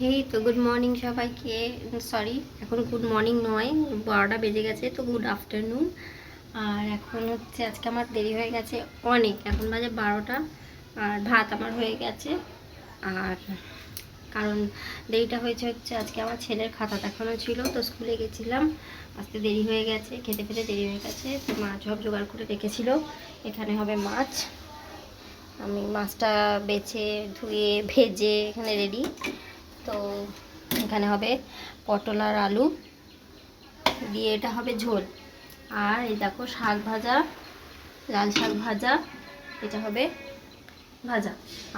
হেই তো good morning সবাইকে। Sorry এখন গুড মর্নিং নয়, বারোটা বেজে গেছে, তো গুড আফটারনুন আর এখন হচ্ছে আজকে আমার দেরি হয়ে গেছে অনেক, এখন বাজে বারোটা, আর ভাত আমার হয়ে গেছে। আর কারণ দেরিটা হয়েছে হচ্ছে আজকে আমার ছেলের খাতা দেখানো ছিল, তো স্কুলে গেছিলাম, আজকে দেরি হয়ে গেছে, খেতে খেতে দেরি হয়ে গেছে, তো মাছ সব জোগাড় করে রেখেছিল, এখানে হবে মাছ। আমি মাছটা বেছে, ধুয়ে, ভেজে এখানে রেডি তো এখানে হবে পটল আর আলু। দিয়ে এটা হবে ঝোল। আর এই দেখো শাক ভাজা, লাল শাক ভাজা, এটা হবে ভাজা।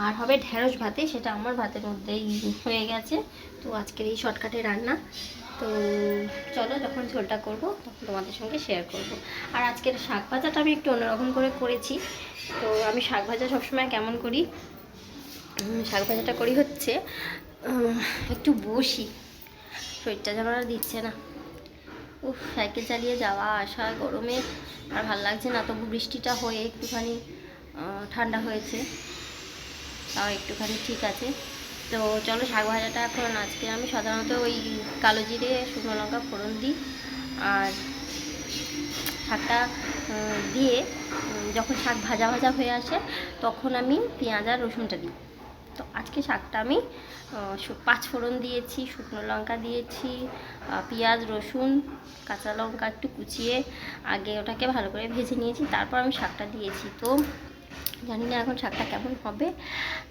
আর হবে ঢেঁড়স ভাতে, সেটা আমার ভাতের মধ্যেই হয়ে গেছে। তো আজকের এই শর্টকাটে রান্না। তো চলো যখন ঝোলটা করব, তখন তোমাদের সঙ্গে শেয়ার করব। আর আজকের শাক ভাজাটা আমি একটু অন্যরকম করে করেছি। তো আমি শাক ভাজা সবসময় কেমন করি? শাক ভাজাটা করি হচ্ছে একটু বসি। শরীরটা যেন আর দিচ্ছে না। উফ, সাইকেল চালিয়ে যাওয়া আসা গরমে আর ভালো লাগছে না, তবু বৃষ্টিটা হয়ে একটুখানি ঠান্ডা হয়েছে। তাও একটুখানি ঠিক আছে। তো চলো শাক ভাজাটা এখন আজকে আমি সাধারণত ওই কালো জিরে, শুকনো লঙ্কা ফোড়ন দিই। আর শাকটা দিয়ে যখন শাক ভাজা ভাজা হয়ে আসে, তখন আমি পেঁয়াজ আর রসুনটা দিই। তো আজকে শাকটা আমি পাঁচ ফোড়ন দিয়েছি, শুকনো লঙ্কা দিয়েছি পেঁয়াজ, রসুন, কাঁচা লঙ্কা একটু কুচিয়ে আগে ওটাকে ভালো করে ভেজে নিয়েছি, তারপর আমি শাকটা দিয়েছি। তো জানি না এখন শাকটা কেমন হবে,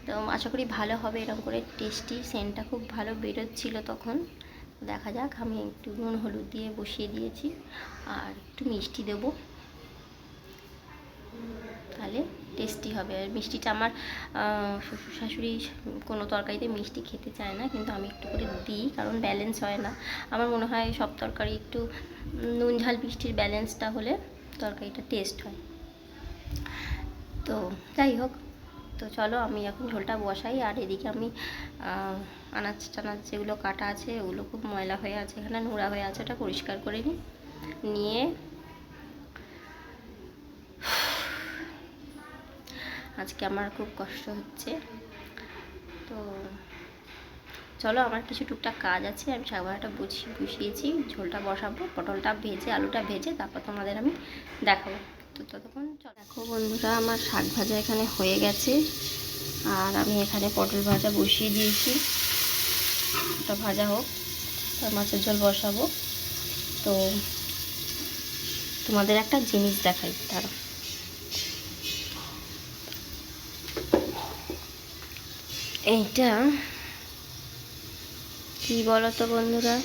তো আশা করি ভালো হবে, এরকম করে টেস্টি সেন্টটা খুব ভালো বেরোচ্ছিল তখন। দেখা যাক, আমি একটু নুন হলুদ দিয়ে বসিয়ে দিয়েছি, আর একটু মিষ্টি দেবো। তাহলে টেস্টি হবে। আর মিষ্টিটা আমার শ্বশুর শাশুড়ি কোনো তরকারিতে মিষ্টি খেতে চায় না, কিন্তু আমি একটু করে দিই, কারণ ব্যালেন্স হয় না। আমার মনে হয় সব তরকারি একটু নুন ঝাল মিষ্টির ব্যালেন্সটা হলে তরকারিটা টেস্ট হয়। তো যাই হোক, তো চলো আমি এখন ঝোলটা বসাই, আর এদিকে আমি আনাজ টানাজ যেগুলো কাটা আছে, ওগুলো খুব ময়লা হয়ে আছে এখানে নোংরা হয়ে আছে, ওটা পরিষ্কার করে নিই। নিয়ে আজকে আমার খুব কষ্ট হচ্ছে। তো চলো, আমার কিছু টুকটাক কাজ আছে, আমি শাকভাজাটা বুঝিয়ে বসিয়েছি, ঝোলটা বসাবো, পটলটা ভেজে, আলুটা ভেজে তারপর তোমাদের আমি দেখাবো। তো ততক্ষণ দেখো বন্ধুরা, আমার শাক ভাজা এখানে হয়ে গেছে, আর আমি এখানে পটল ভাজা বসিয়ে দিয়েছি। ওটা ভাজা হোক, আর মাছের ঝোল বসাবো। তো তোমাদের একটা জিনিস দেখাই তারা এইটা? কি বলতো বন্ধুরা?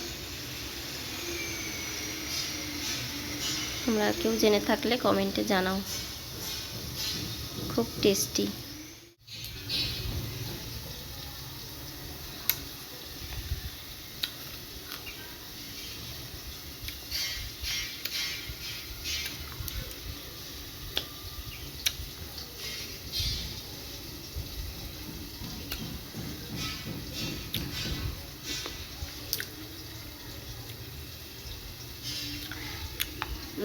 তোমরা কেউ জেনে থাকলে কমেন্টে জানাও। খুব টেস্টি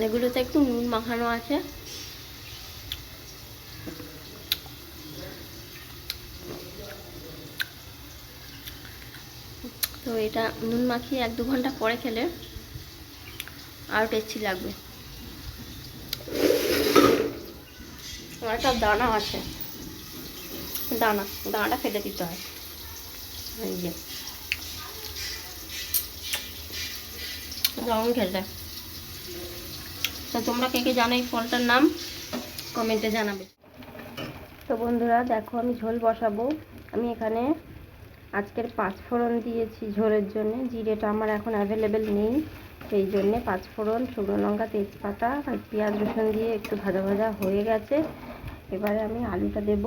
এগুলোতে একটু নুন মাখানো আছে। তো এটা নুন মাখিয়ে এক দু ঘণ্টা পরে খেলে আরও টেস্টি লাগবে। একটা দানা আছে। দানা, দানাটা ফেলে দিতে হয়। দারুণ খেলতে তো তোমরা কে কে জানো এই ফলটার নাম? কমেন্টে জানাবে। তো বন্ধুরা, দেখো আমি ঝোল বসাবো। আমি এখানে আজকের পাঁচ ফোড়ন দিয়েছি ঝোলের জন্য। জিরেটা আমার এখন অ্যাভেলেবেল নেই। সেই জন্যে পাঁচ ফোড়ন শুকনো লঙ্কা, তেজপাতা আর পেঁয়াজ রসুন দিয়ে একটু ভাজা ভাজা হয়ে গেছে। এবারে আমি আলুটা দেব।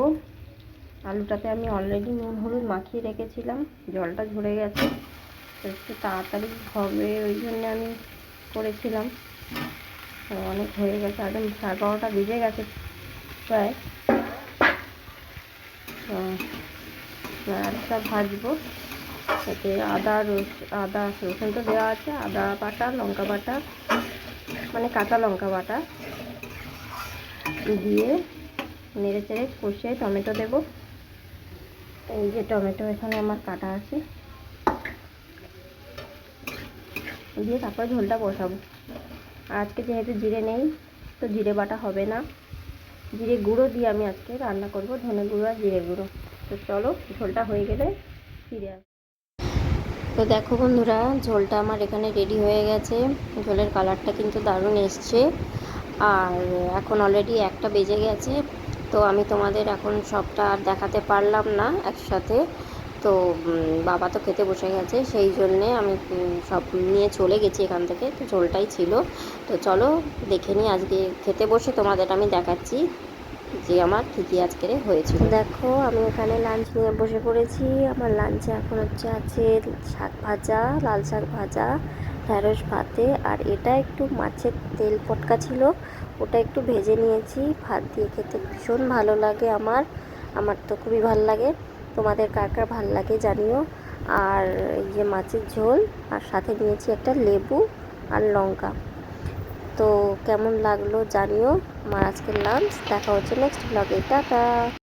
আলুটাতে আমি অলরেডি নুন, হলুদ মাখিয়ে রেখেছিলাম। জলটা ঝরে গেছে। একটু তাড়াতাড়ি হবে, ওই জন্য আমি করেছিলাম। অনেক হয়ে গেছে একদম সাড়ে বারোটা বেজে গেছে প্রায়। তো আরেকটা ভাজবো। এতে আদা রস আদা রসুন তো দেওয়া আছে, আদা বাটা, লঙ্কা বাটা মানে কাঁচা লঙ্কা বাটা দিয়ে নেড়ে চেড়ে কষে টমেটো দেবো। এই যে টমেটো এখানে আমার কাটা আছে। দিয়ে তারপর ঝোলটা বসাবো। আর আজকে যেহেতু জিরে নেই, তো জিরে বাটা হবে না। জিরে গুঁড়ো দিয়ে আমি আজকে রান্না করব, ধনে গুঁড়ো আর জিরে গুঁড়ো। তো চলো, ঝোলটা হয়ে গেলে ফিরে আস। তো দেখো বন্ধুরা, ঝোলটা আমার এখানে রেডি হয়ে গেছে। ঝোলের কালারটা কিন্তু দারুণ এসছে। আর এখন অলরেডি একটা বেজে গেছে, তো আমি তোমাদের এখন সবটা আর দেখাতে পারলাম না একসাথে। তো বাবা তো খেতে বসে গেছে, সেই জন্যে আমি সব নিয়ে চলে গেছি এখান থেকে, তো ঝোলটাই ছিল। তো চলো দেখে নিই, আজকে খেতে বসে তোমাদের আমি দেখাচ্ছি যে আমার কী কী আজকের হয়েছিল। দেখো, আমি এখানে লাঞ্চ নিয়ে বসে পড়েছি। আমার লাঞ্চে এখন হচ্ছে আছে শাক ভাজা, লাল শাক ভাজা, ঢ্যাঁড়স ভাতে, আর এটা একটু মাছের তেল পটকা ছিল, ওটা একটু ভেজে নিয়েছি। ভাত দিয়ে খেতে ভীষণ ভালো লাগে আমার আমার তো খুবই ভালো লাগে। তোমাদের কার কার ভালো লাগে জানিও। আর এই যে মাছের ঝোল, আর সাথে নিয়েছি একটা লেবু আর লঙ্কা। তো কেমন লাগল জানিও। আমার আজকের লাঞ্চ। দেখা হচ্ছে নেক্সট ব্লগে টাটা।